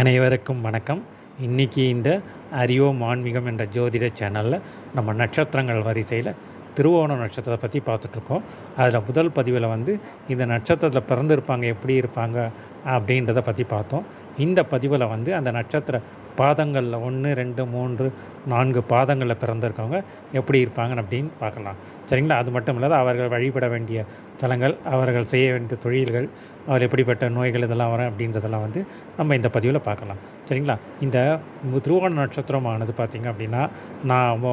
அனைவருக்கும் வணக்கம். இன்றைக்கி இந்த அறிவோம் ஆன்மீகம் என்ற ஜோதிட சேனலில் நம்ம நட்சத்திரங்கள் வரிசையில் திருவோணம் நட்சத்திரத்தை பற்றி பார்த்துட்ருக்கோம். அதில் முதல் பதிவில் வந்து இந்த நட்சத்திரத்தில் பிறந்திருப்பாங்க எப்படி இருப்பாங்க அப்படின்றத பற்றி பார்த்தோம். இந்த பதிவில் வந்து அந்த நட்சத்திர பாதங்களில் ஒன்று ரெண்டு மூன்று நான்கு பாதங்களில் பிறந்திருக்கவங்க எப்படி இருப்பாங்க அப்படின்னு பார்க்கலாம். சரிங்களா? அது மட்டும் இல்லாத அவர்கள் வழிபட வேண்டிய தலங்கள் அவர்கள் செய்ய வேண்டிய தொழில்கள் அவர் எப்படிப்பட்ட நோய்கள் இதெல்லாம் வரும் அப்படின்றதெல்லாம் வந்து நம்ம இந்த பதிவில் பார்க்கலாம். சரிங்களா? இந்த திருவோண நட்சத்திரமானது பார்த்திங்க அப்படின்னா நான்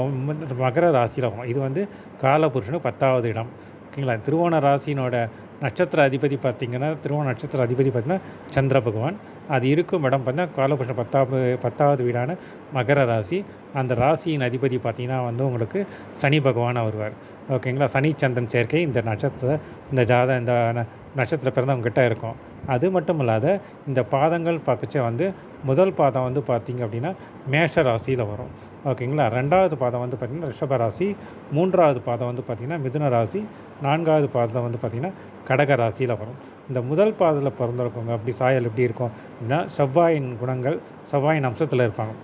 மகர ராசியில் வரும் இது வந்து காலபுருஷனுக்கு பத்தாவது இடம். ஓகேங்களா? திருவோண ராசினோட நட்சத்திர அதிபதி பார்த்திங்கன்னா திருவோண நட்சத்திர அதிபதி பார்த்திங்கன்னா சந்திர பகவான். அது இருக்கும் இடம் பார்த்தீங்கன்னா காலபுருஷன் பத்தாவது பத்தாவது வீடான மகர ராசி. அந்த ராசியின் அதிபதி பார்த்திங்கன்னா வந்து உங்களுக்கு சனி பகவான் வருவார். ஓகேங்களா சனி சந்திரன் சேர்க்கை இந்த நட்சத்திர இந்த ஜாத இந்த ந- நட்சத்திர பிறந்தவங்ககிட்ட இருக்கும். அது மட்டும் இல்லாத இந்த பாதங்கள் பார்க்கச்சே வந்து முதல் பாதம் வந்து பார்த்திங்க அப்படின்னா மேஷ ராசியில் வரும். ஓகேங்களா? ரெண்டாவது பாதம் வந்து பார்த்திங்கன்னா ரிஷப ராசி. மூன்றாவது பாதம் வந்து பார்த்திங்கன்னா மிதுன ராசி. நான்காவது பாதம் வந்து பார்த்திங்கன்னா கடக ராசியில் வரும். இந்த முதல் பாதத்தில் பிறந்திருக்கவங்க அப்படி சாயல் எப்படி இருக்கும் அப்படின்னா செவ்வாயின் குணங்கள் செவ்வாயின் அம்சத்தில் இருப்பாங்க.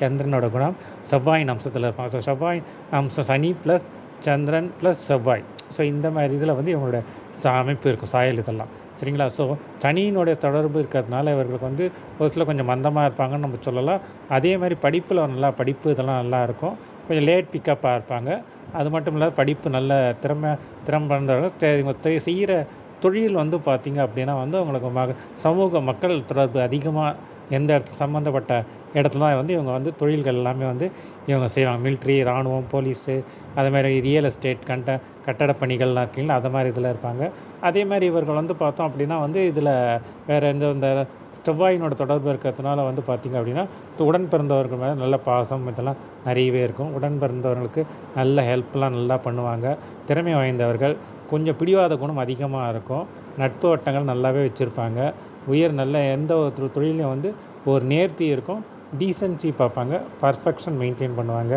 சந்திரனோட குணம் செவ்வாயின் அம்சத்தில் இருப்பாங்க. ஸோ செவ்வாயின் அம்சம் சனி ப்ளஸ் சந்திரன் ப்ளஸ் செவ்வாய். ஸோ இந்த மாதிரி இதில் வந்து இவங்களோட அமைப்பு இருக்கும். சாயல் இதெல்லாம். சரிங்களா? ஸோ சனியினுடைய தொடர்பு இருக்கிறதுனால இவர்களுக்கு வந்து ஒரு சில கொஞ்சம் மந்தமாக இருப்பாங்கன்னு நம்ம சொல்லலாம். அதே மாதிரி படிப்பில் நல்லா படிப்பு இதெல்லாம் நல்லா இருக்கும். கொஞ்சம் லேட் பிக்கப்பாக இருப்பாங்க. அது மட்டும் இல்லாத படிப்பு நல்ல திறமை திறம்பந்தவர்கள் செய்கிற தொழில் வந்து பார்த்திங்க அப்படின்னா வந்து அவங்களுக்கு மக சமூக மக்கள் தொடர்பு அதிகமாக எந்த இடத்துல சம்மந்தப்பட்ட இடத்துல தான் வந்து இவங்க வந்து தொழில்கள் எல்லாமே வந்து இவங்க செய்வாங்க. மிலிட்ரி இராணுவம் போலீஸு அதே மாதிரி ரியல் எஸ்டேட் கண்ட கட்டட பணிகள்லாம் இருக்கீங்களா அது மாதிரி இதில் இருப்பாங்க. அதே மாதிரி இவர்கள் வந்து பார்த்தோம் அப்படின்னா வந்து இதில் வேறு எந்த இந்த செவ்வாயினோட தொடர்பு இருக்கிறதுனால வந்து பார்த்திங்க அப்படின்னா உடன் பிறந்தவர்கள் மேலே நல்ல பாசம் இதெல்லாம் நிறையவே இருக்கும். உடன் பிறந்தவர்களுக்கு நல்ல ஹெல்ப்லாம் நல்லா பண்ணுவாங்க. திறமை வாய்ந்தவர்கள். கொஞ்சம் பிடிவாத குணம் அதிகமாக இருக்கும். நட்பு வட்டங்கள் நல்லாவே வச்சுருப்பாங்க. உயர் நல்ல எந்த ஒரு தொழிலையும் வந்து ஒரு நேர்த்தி இருக்கும். டீசன்சி பார்ப்பாங்க. பர்ஃபெக்ஷன் மெயின்டைன் பண்ணுவாங்க.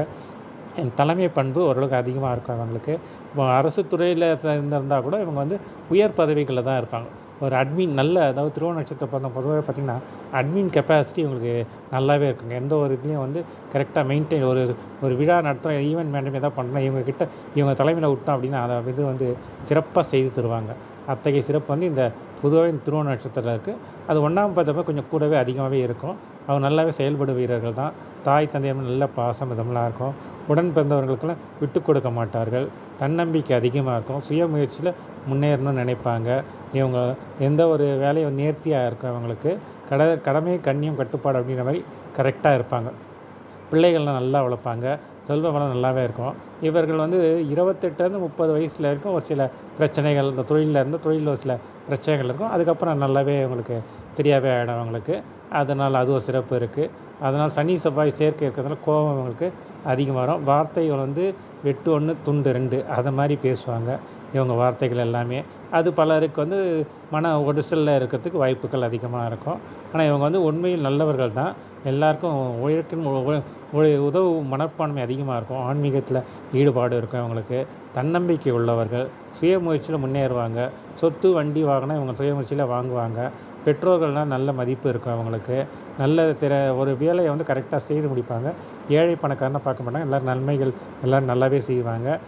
என் தலைமை பண்பு ஓரளவுக்கு அதிகமாக இருக்கும் அவங்களுக்கு. இப்போ அரசு துறையில் இருந்திருந்தால் கூட இவங்க வந்து உயர் பதவிகளில் தான் இருப்பாங்க. ஒரு அட்மின் நல்ல அதாவது திருவோ நட்சத்திர பிறந்த பொதுவாக பார்த்திங்கன்னா அட்மின் கெப்பாசிட்டி உங்களுக்கு நல்லாவே இருக்குங்க. எந்த ஒரு இதுலேயும் வந்து கரெக்டாக மெயின்டைன் ஒரு ஒரு விழா நடத்துகிற ஈவெண்ட் மேடம் எதாவது பண்ணால் இவங்க கிட்ட இவங்க தலைமையில் விட்டோம் அப்படின்னா அதை இது வந்து சிறப்பாக செய்து தருவாங்க. அத்தகைய சிறப்பு வந்து இந்த பொதுவாக இந்த திருவோண நட்சத்திரத்தில் இருக்குது அது ஒன்றாம் பார்த்தப்ப கொஞ்சம் கூடவே அதிகமாகவே இருக்கும். அவங்க நல்லாவே செயல்படும் வீரர்கள் தான். தாய் தந்தையர் நல்ல பாசம் இதெல்லாம் இருக்கும். உடன் பிறந்தவர்களுக்கெல்லாம் விட்டு கொடுக்க மாட்டார்கள். தன்னம்பிக்கை அதிகமாக இருக்கும். சுய முயற்சியில் முன்னேறணும்னு நினைப்பாங்க. இவங்க எந்த ஒரு வேலையும் நேர்த்தியாக இருக்கும் அவங்களுக்கு கட கடமை கண்ணியம் கட்டுப்பாடு அப்படின்ற மாதிரி கரெக்டாக இருப்பாங்க. பிள்ளைகள்லாம் நல்லா வளர்ப்பாங்க. செல்வ வளம் நல்லாவே இருக்கும். இவர்கள் வந்து இருபத்தெட்டுலேருந்து முப்பது வயசில் இருக்கும். ஒரு சில பிரச்சனைகள் இந்த தொழிலில் இருந்து தொழிலில் ஒரு சில பிரச்சனைகள் இருக்கும். அதுக்கப்புறம் நல்லாவே அவங்களுக்கு சரியாகவே ஆகிடும் அவங்களுக்கு. அதனால் அது ஒரு சிறப்பு இருக்குது அதனால் சனி செவ்வாய் சேர்க்கை இருக்கிறதுனால கோபம் அவங்களுக்கு அதிகமாக வரும். வார்த்தைகள் வந்து வெட்டு ஒன்று துண்டு ரெண்டு அதை மாதிரி பேசுவாங்க. இவங்க வார்த்தைகள் எல்லாமே. அது பலருக்கு வந்து மன ஒடிசலில் இருக்கிறதுக்கு வாய்ப்புகள் அதிகமாக இருக்கும். ஆனால் இவங்க வந்து உண்மையில் நல்லவர்கள் தான். எல்லாருக்கும் உழைக்கும் ஒரு உதவு மனப்பான்மை அதிகமாக இருக்கும். ஆன்மீகத்தில் ஈடுபாடு இருக்கும் இவங்களுக்கு தன்னம்பிக்கை உள்ளவர்கள் சுய முயற்சியில் முன்னேறுவாங்க. சொத்து வண்டி வாகனம் இவங்க சுய முயற்சியில் வாங்குவாங்க. பெற்றோர்கள்லாம் நல்ல மதிப்பு இருக்கும் அவங்களுக்கு. நல்ல திற ஒரு வேலையை வந்து கரெக்டாக செய்து முடிப்பாங்க. ஏழை பணக்காரனை பார்க்க மாட்டாங்க. எல்லோரும் நன்மைகள் எல்லோரும் நல்லாவே செய்வாங்க.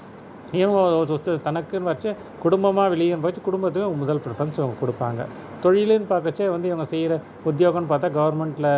இவங்க ஒரு சொத்து தனக்குன்னு வச்சு குடும்பமாக வெளியே வச்சு குடும்பத்துக்கு முதல் ப்ரிஃபரன்ஸ் அவங்க கொடுப்பாங்க. தொழிலுன்னு பார்க்கச்சே வந்து இவங்க செய்கிற உத்தியோகம்னு பார்த்தா கவர்மெண்ட்டில்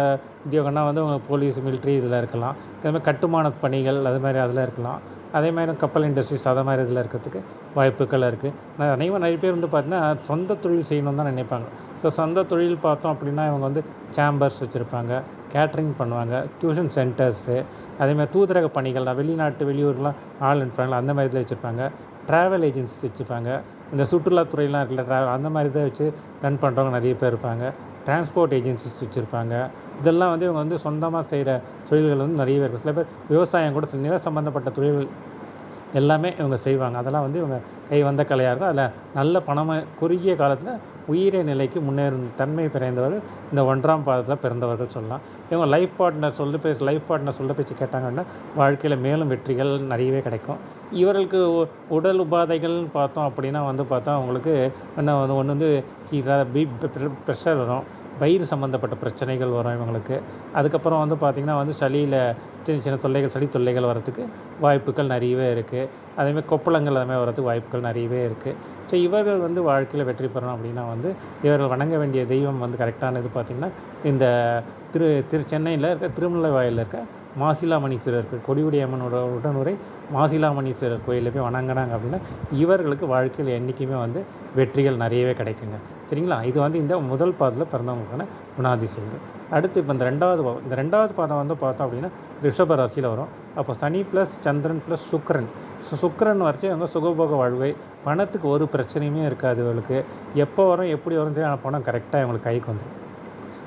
உத்தியோகம்னா வந்து அவங்க போலீஸ் மிலிட்ரி இதில் இருக்கலாம். அதேமாதிரி கட்டுமான பணிகள் அது மாதிரி அதில் இருக்கலாம். அதே மாதிரி கப்பல் இண்டஸ்ட்ரீஸ் அதை மாதிரி இதில் இருக்கிறதுக்கு வாய்ப்புகள் இருக்குது நான் அனைவரும் நிறைய பேர் வந்து பார்த்தீங்கன்னா சொந்த தொழில் செய்யணும்னு தான் நினைப்பாங்க. ஸோ சொந்த தொழில் பார்த்தோம் அப்படின்னா இவங்க வந்து சேம்பர்ஸ் வச்சுருப்பாங்க கேட்ரிங் பண்ணுவாங்க டியூஷன் சென்டர்ஸு அதேமாதிரி தூதரக பணிகள் தான் வெளிநாட்டு வெளியூர்லாம் ஆள் அனுப்புறாங்களா அந்த மாதிரி இதில் வச்சுருப்பாங்க. ட்ராவல் ஏஜென்சி வச்சுருப்பாங்க. இந்த சுற்றுலாத்துறையெலாம் இருக்குல்ல ட்ராவல் அந்த மாதிரி இதை வச்சு ரன் பண்ணுறவங்க நிறைய பேர் இருப்பாங்க. டிரான்ஸ்போர்ட் ஏஜென்சிஸ் வச்சுருப்பாங்க. இதெல்லாம் வந்து இவங்க வந்து சொந்தமாக செய்கிற தொழில்கள் வந்து நிறையவே இருக்குது சில பேர் விவசாயம் கூட நில சம்மந்தப்பட்ட தொழில்கள் எல்லாமே இவங்க செய்வாங்க அதெல்லாம் வந்து இவங்க கை வந்த கலையாக இருக்கும் அதில் நல்ல பணமாக குறுகிய காலத்தில் உயிரை நிலைக்கு முன்னேறும் தன்மை பிறந்தவர்கள் இந்த ஒன்றாம் பாதத்தில் பிறந்தவர்கள் சொல்லலாம் இவங்க லைஃப் பார்ட்னர் சொல்ல பேச்சு லைஃப் பார்ட்னர் சொல்ல பேச்சு கேட்டாங்கன்னா வாழ்க்கையில் மேலும் வெற்றிகள் நிறையவே கிடைக்கும் இவர்களுக்கு உ- உடல் உபாதைகள்னு பார்த்தோம் அப்படின்னா வந்து பார்த்தா அவங்களுக்கு என்ன ஒன்று வந்து பி ப்ரெஷர் வரும் வயிறு சம்மந்தப்பட்ட பிரச்சனைகள் வரும் இவங்களுக்கு. அதுக்கப்புறம் வந்து பார்த்திங்கன்னா வந்து சளியில் சின்ன சின்ன தொல்லைகள் சளி தொல்லைகள் வரத்துக்கு வாய்ப்புகள் நிறையவே இருக்குது அதேமாதிரி கொப்பளங்கள் அதுமாதிரி வரதுக்கு வாய்ப்புகள் நிறையவே இருக்குது ஸோ இவர்கள் வந்து வாழ்க்கையில் வெற்றி பெறணும் அப்படின்னா வந்து இவர்கள் வணங்க வேண்டிய தெய்வம் வந்து கரெக்டானது பார்த்திங்கன்னா இந்த திரு திரு சென்னையில் இருக்க திருமலை வாயில் இருக்க மாசிலாமணீஸ்வரர் கோயில் அம்மனோட உடனுரை மாசிலாமணீஸ்வரர் கோயிலில் போய் வணங்கினாங்க அப்படின்னா இவர்களுக்கு வாழ்க்கையில் என்றைக்குமே வந்து வெற்றிகள் நிறையவே கிடைக்குங்க. சரிங்களா? இது வந்து இந்த முதல் பாதத்தில் பிறந்தவங்களுக்கான குணாதிசயங்கள். அடுத்து இப்போ இந்த ரெண்டாவது பாதம் இந்த ரெண்டாவது பாதம் வந்து பார்த்தோம் அப்படின்னா ரிஷப ராசியில் வரும். அப்போ சனி ப்ளஸ் சந்திரன் ப்ளஸ் சுக்கரன். ஸோ சுக்கரன் வரைச்சி அவங்க சுகபோக வாழ்வை பணத்துக்கு ஒரு பிரச்சனையுமே இருக்காது இவங்களுக்கு எப்போ வரும் எப்படி வரும் தெரியும் ஆனால் பணம் கரெக்டாக இவங்களுக்கு கைக்கு வந்துடும்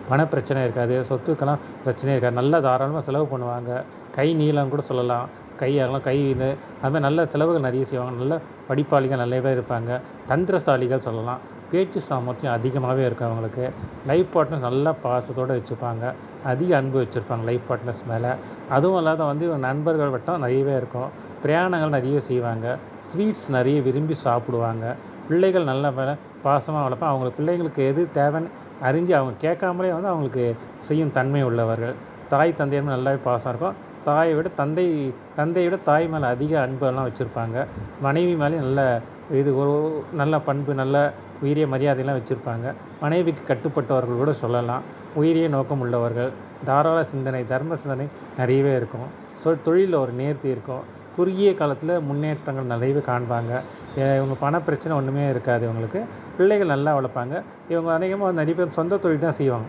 பண பிரச்சனை இருக்காது சொத்துக்கெல்லாம் பிரச்சனை இருக்காது. நல்லா தாராளமாக செலவு பண்ணுவாங்க. கை நீளம் கூட சொல்லலாம். கை அகலம் கை இது அதுமாதிரி நல்ல செலவுகள் நிறைய செய்வாங்க. நல்ல படிப்பாளிகள் நிறைய பேர் இருப்பாங்க. தந்திரசாலிகள் சொல்லலாம். பேச்சு சாமர்த்தியம் அதிகமாகவே இருக்கும் அவங்களுக்கு. லைஃப் பார்ட்னர்ஸ் நல்லா பாசத்தோடு வச்சுப்பாங்க. அதிக அன்பு வச்சுருப்பாங்க லைஃப் பார்ட்னர்ஸ் மேலே. அதுவும் இல்லாத வந்து இவங்க நண்பர்கள் வட்டம் நிறையவே இருக்கும். பிரயாணங்கள் நிறைய செய்வாங்க. ஸ்வீட்ஸ் நிறைய விரும்பி சாப்பிடுவாங்க. பிள்ளைகள் நல்ல பாசமாக வளர்ப்பேன் அவங்களுக்கு பிள்ளைங்களுக்கு எது தேவைன்னு அறிஞ்சு அவங்க கேட்காமலே வந்து அவங்களுக்கு செய்யும் தன்மை உள்ளவர்கள். தாய் தந்தையர் மேலே நல்லாவே பாசம் இருக்கும். தாயை விட தந்தை தந்தையை விட தாய் மேலே அதிக அன்பெல்லாம் வச்சுருப்பாங்க. மனைவி மேலே நல்ல இது ஒரு நல்ல பண்பு நல்ல உயரிய மரியாதையெல்லாம் வச்சுருப்பாங்க. மனைவிக்கு கட்டுப்பட்டவர்கள் கூட சொல்லலாம். உயரிய நோக்கம் உள்ளவர்கள். தாராள சிந்தனை தர்ம சிந்தனை நிறையவே இருக்கும். ஸோ தொழிலில் ஒரு நேர்த்தி இருக்கும். குறுகிய காலத்தில் முன்னேற்றங்கள் நிறையவே காண்பாங்க. இவங்க பண பிரச்சனை ஒன்றுமே இருக்காது இவங்களுக்கு. பிள்ளைகள் நல்லா வளர்ப்பாங்க. இவங்க அநேகமாக நிறைய பேர் சொந்த தொழில் தான் செய்வாங்க.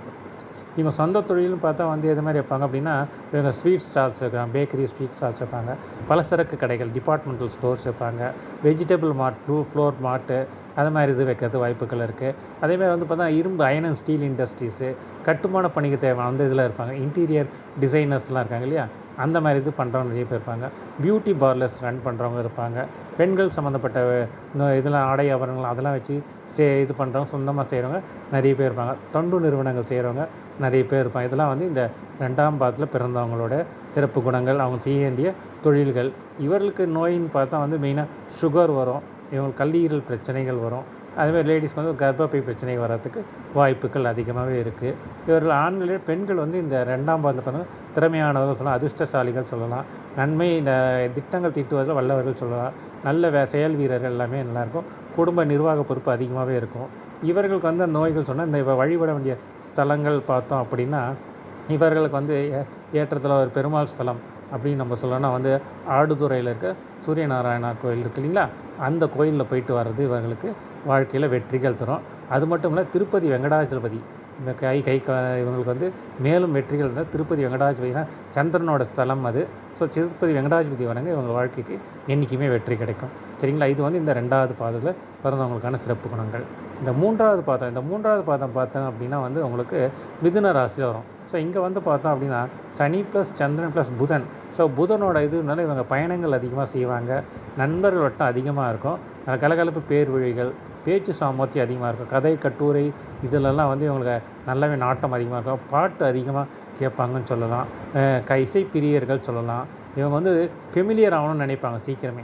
இவங்க சொந்த தொழில்னு பார்த்தா வந்து எது மாதிரி வைப்பாங்க அப்படின்னா இவங்க ஸ்வீட் ஸ்டால்ஸ் இருக்காங்க பேக்கரி ஸ்வீட் ஸ்டால்ஸ் வைப்பாங்க பலசரக்கு கடைகள் டிபார்ட்மெண்டல் ஸ்டோர்ஸ் வைப்பாங்க vegetable mart blue floor mart அது மாதிரி இது வைக்கிறது வாய்ப்புகள் இருக்குது அதேமாதிரி வந்து பார்த்தா இரும்பு அயன் அண்ட் ஸ்டீல் இண்டஸ்ட்ரீஸு கட்டுமான பணிக்கு தேவையான அந்த இதில் இருப்பாங்க. இன்டீரியர் டிசைனர்ஸ்லாம் இருக்காங்க இல்லையா? அந்த மாதிரி இது பண்ணுறவங்க நிறைய பேர் இருப்பாங்க. பியூட்டி பார்லர்ஸ் ரன் பண்ணுறவங்க இருப்பாங்க. பெண்கள் சம்மந்தப்பட்ட இதெல்லாம் ஆடை ஆபரணங்கள் அதெல்லாம் வச்சு சே இது பண்ணுறவங்க சொந்தமாக செய்கிறவங்க நிறைய பேர் இருப்பாங்க. தொண்டு நிறுவனங்கள் செய்கிறவங்க நிறைய பேர் இருப்பாங்க. இதெல்லாம் வந்து இந்த ரெண்டாம் பாதத்தில் பிறந்தவங்களோட சிறப்பு குணங்கள் அவங்க செய்ய வேண்டிய தொழில்கள். இவர்களுக்கு நோயின்னு பார்த்தா வந்து மெயினாக சுகர் வரும் இவங்களுக்கு கல்லீரல் பிரச்சனைகள் வரும். அதேமாதிரி லேடிஸ்க்கு வந்து கர்ப்பப்பை பிரச்சனை வர்றதுக்கு வாய்ப்புகள் அதிகமாகவே இருக்குது இவர்கள் ஆண்களில் பெண்கள் வந்து இந்த ரெண்டாம் பாதத்தில் பார்த்தீங்கன்னா திறமையானவர்கள் சொல்லலாம் அதிர்ஷ்டசாலிகள் சொல்லலாம். நன்மை இந்த திட்டங்கள் தீட்டுவதில் வல்லவர்கள் சொல்லலாம். நல்ல வே செயல் வீரர்கள் எல்லாமே நல்லாயிருக்கும். குடும்ப நிர்வாக பொறுப்பு அதிகமாகவே இருக்கும். இவர்களுக்கு வந்து அந்த நோய்கள் சொன்னால் இந்த வழிபட வேண்டிய ஸ்தலங்கள் பார்த்தோம் அப்படின்னா இவர்களுக்கு வந்து ஏ- ஏற்றத்தில் ஒரு பெருமாள் ஸ்தலம் அப்படின்னு நம்ம சொல்லணும்னா வந்து ஆடுதுறையில் இருக்க சூரியநாராயணா கோயில் இருக்கு இல்லைங்களா? அந்த கோயிலில் போயிட்டு வர்றது இவர்களுக்கு வாழ்க்கையில் வெற்றிகள் தரும். அது மட்டும் இல்லை திருப்பதி வெங்கடாச்சலபதி இந்த கை கை கா- இவங்களுக்கு வந்து மேலும் வெற்றிகள் இருந்தால் திருப்பதி வெங்கடாஜபதினா சந்திரனோட ஸ்தலம் அது. ஸோ திருப்பதி வெங்கடாச்சபதி வணங்க இவங்க வாழ்க்கைக்கு என்றைக்குமே வெற்றி கிடைக்கும். சரிங்களா? இது வந்து இந்த ரெண்டாவது பாதத்தில் பிறந்தவங்களுக்கான சிறப்பு குணங்கள். இந்த மூன்றாவது பாதம் இந்த மூன்றாவது பாதம் பார்த்தோம் அப்படின்னா வந்து உங்களுக்கு மிதுன ராசியில் வரும். ஸோ இங்கே வந்து பார்த்தோம் அப்படின்னா சனி ப்ளஸ் சந்திரன் ப்ளஸ் புதன். ஸோ புதனோட இதுனால இவங்க பயணங்கள் அதிகமாக செய்வாங்க. நண்பர்கள் வட்டம் அதிகமாக இருக்கும். கலகலப்பு பேர் வழிகள் பேச்சு சாமர்த்தியம் அதிகமாக இருக்கும். கதை கட்டுரை இதிலெல்லாம் வந்து இவங்களுக்கு நல்லாவே நாட்டம் அதிகமாக இருக்கும். பாட்டு அதிகமாக கேட்பாங்கன்னு சொல்லலாம். கைசை க இசை பிரியர்கள் சொல்லலாம். இவங்க வந்து ஃபெமிலியர் ஆகணும்னு நினைப்பாங்க சீக்கிரமே.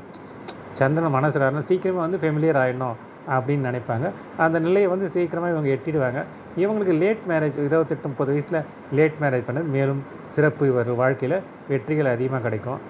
சந்திரன் மனசுக்காரன் சீக்கிரமே வந்து ஃபெமிலியர் ஆகிடணும் அப்படின்னு நினைப்பாங்க. அந்த நிலையை வந்து சீக்கிரமாக இவங்க எட்டிடுவாங்க. இவங்களுக்கு லேட் மேரேஜ் இருபத்தெட்டு முப்பது வயசில் லேட் மேரேஜ் பண்ணது. மேலும் சிறப்பு இவர் வாழ்க்கையில் வெற்றிகள் அதிகமாக கிடைக்கும்.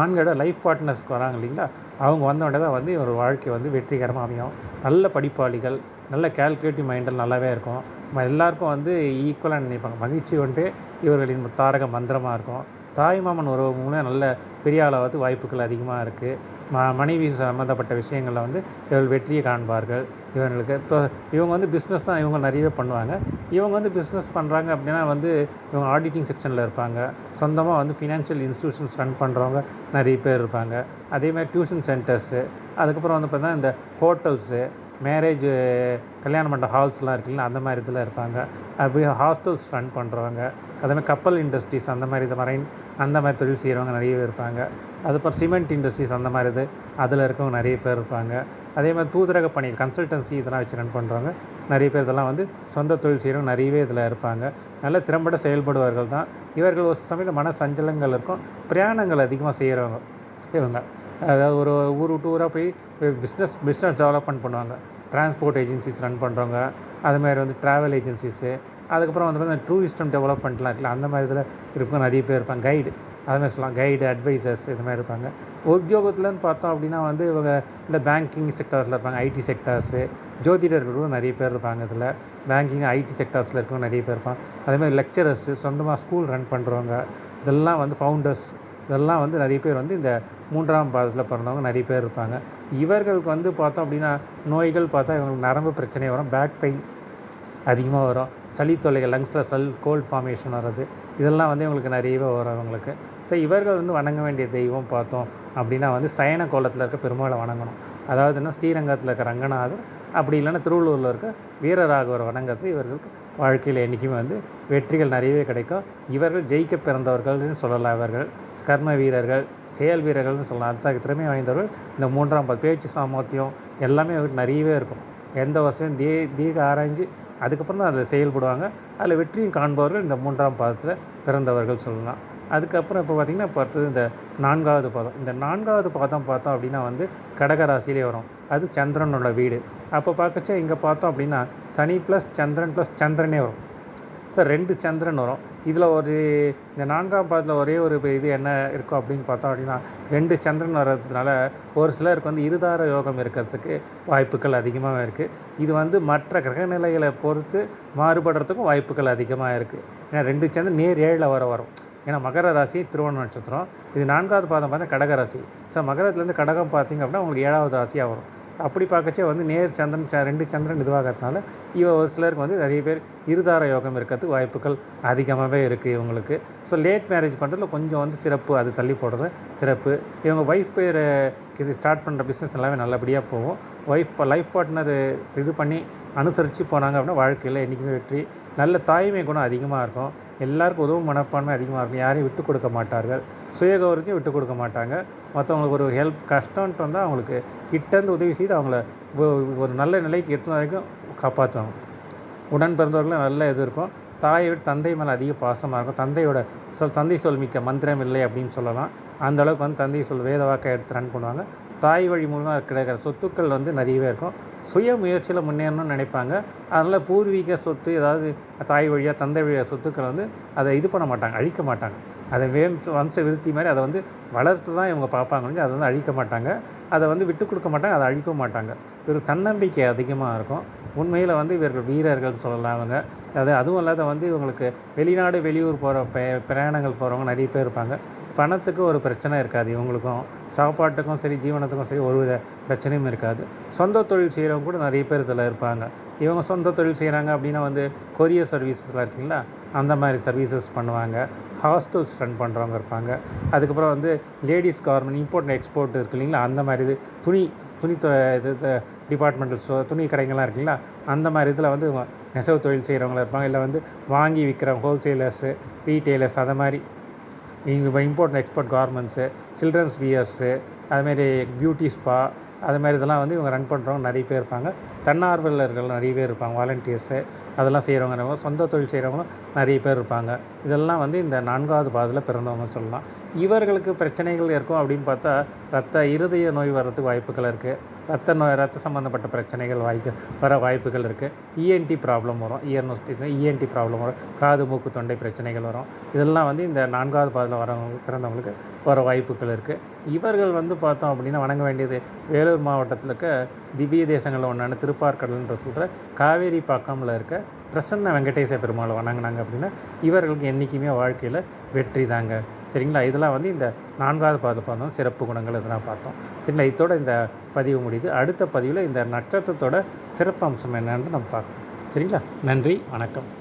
ஆண்களோட லைஃப் பார்ட்னர்ஸ்க்கு வராங்க இல்லைங்களா? அவங்க வந்தோடனே தான் வந்து இவர் வாழ்க்கை வந்து வெற்றிகரமாக அமையும். நல்ல படிப்பாளிகள் நல்ல கேல்குலேட்டிவ் மைண்டில் நல்லாவே இருக்கும். எல்லாருக்கும் வந்து ஈக்குவலாக நினைப்பாங்க. மகிழ்ச்சி ஒன்றே இவர்களின் தாரக மந்திரமாக இருக்கும். தாய்மாமன் உறவு மூலம் நல்ல பெரிய ஆளாவது வாய்ப்புகள் அதிகமாக இருக்குது ம மனைவி சம்மந்தப்பட்ட விஷயங்களில் வந்து இவர்கள் வெற்றியை காண்பார்கள். இவங்களுக்கு இப்போ இவங்க வந்து பிஸ்னஸ் தான் இவங்க நிறையவே பண்ணுவாங்க. இவங்க வந்து பிஸ்னஸ் பண்ணுறாங்க அப்படின்னா வந்து இவங்க ஆடிட்டிங் செக்ஷனில் இருப்பாங்க. சொந்தமாக வந்து ஃபினான்ஷியல் இன்ஸ்டியூஷன்ஸ் ரன் பண்ணுறவங்க நிறைய பேர் இருப்பாங்க. அதே மாதிரி டியூஷன் சென்டர்ஸு அதுக்கப்புறம் வந்து பார்த்தீங்கன்னா இந்த ஹோட்டல்ஸு மேரேஜ் கல்யாண மண்டப ஹால்ஸ்லாம் இருக்குல்ல அந்த மாதிரி இதில் இருப்பாங்க. அப்படியே ஹாஸ்டல்ஸ் ரன் பண்ணுறவங்க அதேமாதிரி கப்பல் இண்டஸ்ட்ரீஸ் அந்த மாதிரி இது மரைன் அந்த மாதிரி தொழில் செய்கிறவங்க நிறைய பேர் இருப்பாங்க. அதுக்கப்புறம் சிமெண்ட் இண்டஸ்ட்ரீஸ் அந்த மாதிரி இது அதில் இருக்கவங்க நிறைய பேர் இருப்பாங்க. அதே மாதிரி தூதரக பணி கன்சல்டன்சி இதெல்லாம் வச்சு ரன் பண்ணுறவங்க நிறைய பேர் இதெல்லாம் வந்து சொந்த தொழில் செய்கிறவங்க நிறையவே இதில் இருப்பாங்க. நல்ல திறம்பட செயல்படுவார்கள் தான். இவர்கள் ஒரு சமயத்தில் மன சஞ்சலங்கள் இருக்கும். பிரயாணங்கள் அதிகமாக செய்கிறவங்க இவங்க. அதாவது ஒரு ஊர் விட்டு ஊராக போய் பிஸ்னஸ் பிஸ்னஸ் டெவலப்மெண்ட் பண்ணுவாங்க. டிரான்ஸ்போர்ட் ஏஜென்சிஸ் ரன் பண்ணுறவங்க அதுமாதிரி வந்து ட்ராவல் ஏஜென்சிஸு அதுக்கப்புறம் வந்து பார்த்தீங்கன்னா டூரிஸ்டம் டெவலப்மெண்ட்லாம் இருக்குல்ல அந்த மாதிரி இதில் இருக்கும் நிறைய பேர் இருப்பாங்க. கைடு அதுமாதிரி சொல்லலாம். கைடு அட்வைசர்ஸ் இது மாதிரி இருப்பாங்க. உத்தியோகத்துலன்னு பார்த்தோம் அப்படின்னா வந்து இவங்க இந்த பேங்கிங் செக்டார்ஸில் இருப்பாங்க. ஐடி செக்டார்ஸு ஜோதிடர்களும் நிறைய பேர் இருப்பாங்க இதில். பேங்கிங் ஐடி செக்டார்ஸில் இருக்கவங்க நிறைய பேர் இருப்பாங்க. அதேமாதிரி லெக்சரர்ஸு சொந்தமாக ஸ்கூல் ரன் பண்ணுறவங்க இதெல்லாம் வந்து ஃபவுண்டர்ஸ் இதெல்லாம் வந்து நிறைய பேர் வந்து இந்த மூன்றாம் பாதத்தில் பிறந்தவங்க நிறைய பேர் இருப்பாங்க. இவர்களுக்கு வந்து பார்த்தோம் அப்படின்னா நோய்கள் பார்த்தா இவங்களுக்கு நரம்பு பிரச்சனை வரும் பேக் பெயின் அதிகமாக வரும். சளி தொல்லைகள் லங்ஸில் சல் கோல்ட் ஃபார்மேஷன் வர்றது இதெல்லாம் வந்து இவங்களுக்கு நிறையவே வரும் இவங்களுக்கு ஸோ இவர்கள் வந்து வணங்க வேண்டிய தெய்வம் பார்த்தோம் அப்படின்னா வந்து சயன கோலத்தில் இருக்க பெருமாளை வணங்கணும். அதாவதுன்னா ஸ்ரீரங்கத்தில் இருக்க ரங்கநாதர் அப்படி இல்லைன்னா திருவள்ளூரில் இருக்க வீரராகவர் வணங்கத்தில் இவர்களுக்கு வாழ்க்கையில் என்றைக்குமே வந்து வெற்றிகள் நிறையவே கிடைக்கும். இவர்கள் ஜெயிக்க பிறந்தவர்கள்னு சொல்லலாம் இவர்கள். கர்ம வீரர்கள் செயல் வீரர்கள்னு சொல்லலாம். அத்தகைய திறமை வாய்ந்தவர்கள் இந்த மூன்றாம் பேச்சு சாமர்த்தியம் எல்லாமே இவருக்கு நிறையவே இருக்கும். எந்த வருஷம் தீ தீர்க்க ஆராய்ஞ்சு அதுக்கப்புறம் தான் அதில் செயல்படுவாங்க. அதில் வெற்றியும் காண்பவர்கள் இந்த மூன்றாம் பாதத்தில் பிறந்தவர்கள் சொல்லலாம். அதுக்கப்புறம் இப்போ பார்த்திங்கன்னா இப்போ அடுத்தது இந்த நான்காவது பாதம். இந்த நான்காவது பாதம் பார்த்தோம் அப்படின்னா வந்து கடகராசிலே வரும். அது சந்திரனோட வீடு. அப்போ பார்க்கச்சா இங்கே பார்த்தோம் அப்படின்னா சனி ப்ளஸ் சந்திரன் ப்ளஸ் சந்திரனே வரும். ஸோ ரெண்டு சந்திரன் வரும். இதில் ஒரு இந்த நான்காம் பாதத்தில் ஒரே ஒரு இது என்ன இருக்கும் அப்படின்னு பார்த்தோம் அப்படின்னா ரெண்டு சந்திரன் வர்றதுனால ஒரு சிலருக்கு வந்து இருதார யோகம் இருக்கிறதுக்கு வாய்ப்புகள் அதிகமாக இருக்குது இது வந்து மற்ற கிரகநிலைகளை பொறுத்து மாறுபடுறதுக்கும் வாய்ப்புகள் அதிகமாக இருக்குது ஏன்னா ரெண்டு சந்திரன் நேர் ஏழில் வர வரும். ஏன்னா மகர ராசி திருவண்ண நட்சத்திரம். இது நான்காவது பாதம் பார்த்தா கடக ராசி. ஸோ மகரத்துலேருந்து கடகம் பார்த்தீங்க அப்படின்னா உங்களுக்கு ஏழாவது ராசியாக வரும். அப்படி பார்க்கச்சே வந்து நேர் சந்திரன் ச- ரெண்டு சந்திரன் இதுவாகிறதுனால இவ ஒரு சிலருக்கு வந்து நிறைய பேர் இருதார யோகம் இருக்கிறதுக்கு வாய்ப்புகள் அதிகமாகவே இருக்குது இவங்களுக்கு. ஸோ லேட் மேரேஜ் பண்ணுறதுல கொஞ்சம் வந்து சிறப்பு அது தள்ளி போடுறது சிறப்பு. இவங்க ஒய்ஃப் பேர் இது ஸ்டார்ட் பண்ணுற பிஸ்னஸ் எல்லாமே நல்லபடியாக போகும். ஒய்ஃப் லைஃப் பார்ட்னர் இது பண்ணி அனுசரித்து போனாங்க அப்படின்னா வாழ்க்கையில் என்றைக்குமே வெற்றி. நல்ல தாய்மை குணம் அதிகமாக இருக்கும். எல்லாருக்கும் உதவும் மனப்பான்மை அதிகமாக இருக்கும். யாரையும் விட்டு கொடுக்க மாட்டார்கள். சுயகௌரவத்தையும் விட்டு கொடுக்க மாட்டாங்க. மற்றவங்களுக்கு ஒரு ஹெல்ப் கஷ்டம்ன்ட்டு வந்தால் அவங்களுக்கு கிட்டேருந்து உதவி செய்து அவங்கள ஒரு நல்ல நிலைக்கு எத்தனை வரைக்கும் காப்பாற்றுவாங்க உடன் பிறந்தவர்களும் நல்ல இது இருக்கும். தாயை விட தந்தை மேலே அதிக பாசமாக இருக்கும். தந்தையோட சொல் தந்தை சொல் மிக்க மந்திரம் இல்லை அப்படின்னு சொல்லலாம். அந்தளவுக்கு வந்து தந்தை சொல் வேத வாக்கை எடுத்து ரன் பண்ணுவாங்க. தாய் வழி மூலமாக கிடைக்கிற சொத்துக்கள் வந்து நிறையவே இருக்கும். சுய முயற்சியில் முன்னேறணும்னு நினைப்பாங்க. அதனால் பூர்வீக சொத்து ஏதாவது தாய் வழியாக தந்தை வழியாக சொத்துக்களை வந்து அதை இது பண்ண மாட்டாங்க அழிக்க மாட்டாங்க. அதை வேம் வம்ச விருத்தி மாதிரி அதை வந்து வளர்த்து தான் இவங்க பார்ப்பாங்க அதை வந்து அழிக்க மாட்டாங்க. அதை வந்து விட்டு கொடுக்க மாட்டாங்க அதை அழிக்கவும் மாட்டாங்க. ஒரு தன்னம்பிக்கை அதிகமாக இருக்கும். உண்மையில் வந்து இவர்கள் வீரர்கள் சொல்லலாம் அவங்க. அது அதுவும் இல்லாத வந்து இவங்களுக்கு வெளிநாடு வெளியூர் போகிற பிரயாணங்கள் போகிறவங்க நிறைய பேர் இருப்பாங்க. பணத்துக்கு ஒரு பிரச்சனை இருக்காது. இவங்களுக்கும் சாப்பாட்டுக்கும் சரி ஜீவனத்துக்கும் சரி ஒரு வித பிரச்சனையும் இருக்காது. சொந்த தொழில் செய்கிறவங்க கூட நிறைய பேர் இதில் இருப்பாங்க. இவங்க சொந்த தொழில் செய்கிறாங்க அப்படின்னா வந்து கொரியர் சர்வீசஸ்லாம் இருக்குங்களா? அந்த மாதிரி சர்வீசஸ் பண்ணுவாங்க. ஹாஸ்டல்ஸ் ரன் பண்ணுறவங்க இருப்பாங்க. அதுக்கப்புறம் வந்து லேடிஸ் கார்மெண்ட் இம்போர்ட் எக்ஸ்போர்ட் இருக்கு இல்லைங்களா? அந்த மாதிரி இது துணி துணி தொ- இது டிபார்ட்மெண்டல் ஸ்டோ துணி கடைங்கள்லாம் இருக்குங்களா அந்த மாதிரி இதில் வந்து இவங்க நெசவு தொழில் செய்கிறவங்களா இருப்பாங்க. இல்லை வந்து வாங்கி விற்கிறவங்க ஹோல்சேலர்ஸு ரீட்டெயிலர்ஸ் அதை மாதிரி இங்கே import export garments children's wears அதுமாரி பியூட்டி ஸ்பா அது மாதிரி இதெல்லாம் வந்து இவங்க ரன் பண்ணுறவங்க நிறைய பேர் இருப்பாங்க. தன்னார்வலர்கள் நிறைய பேர் இருப்பாங்க வாலண்டியர்ஸு அதெல்லாம் செய்கிறவங்க சொந்த தொழில் செய்கிறவங்களும் நிறைய பேர் இருப்பாங்க. இதெல்லாம் வந்து இந்த நான்காவது பாதையில் பிறந்தவங்க சொல்லலாம். இவர்களுக்கு பிரச்சனைகள் இருக்கும் அப்படின்னு பார்த்தா ரத்த இருதய நோய் வர்றதுக்கு வாய்ப்புகள் இருக்குது ரத்த நோய் ரத்த சம்மந்தப்பட்ட பிரச்சனைகள் வாய்க்கு வர வாய்ப்புகள் இருக்குது இஎன்டி ப்ராப்ளம் வரும். இஎன்ஓஸ்டி இஎன்டி ப்ராப்ளம் வரும். காது மூக்கு தொண்டை பிரச்சனைகள் வரும். இதெல்லாம் வந்து இந்த நான்காவது பாதத்தில் வரவங்க பிறந்தவங்களுக்கு வர வாய்ப்புகள் இருக்குது இவர்கள் வந்து பார்த்தோம் அப்படின்னா வணங்க வேண்டியது வேலூர் மாவட்டத்தில் இருக்க திவ்ய தேசங்களில் ஒன்றான திருப்பார்கடல்ன்ற சொல்கிற காவேரி பாக்கமில் இருக்க பிரசன்ன வெங்கடேச பெருமாள் வணங்கினாங்க அப்படின்னா இவர்களுக்கு என்றைக்குமே வாழ்க்கையில் வெற்றி தாங்க. சரிங்களா? இதெல்லாம் வந்து இந்த நான்காவது பாதத்தில் பார்த்தோம். சிறப்பு குணங்கள் இதெல்லாம் பார்த்தோம். சரிங்களா? இதோட இந்த பதிவு முடியுது. அடுத்த பதிவில் இந்த நட்சத்திரத்தோட சிறப்பு அம்சம் என்னன்னு நம்ம பார்க்கலாம். சரிங்களா? நன்றி. வணக்கம்.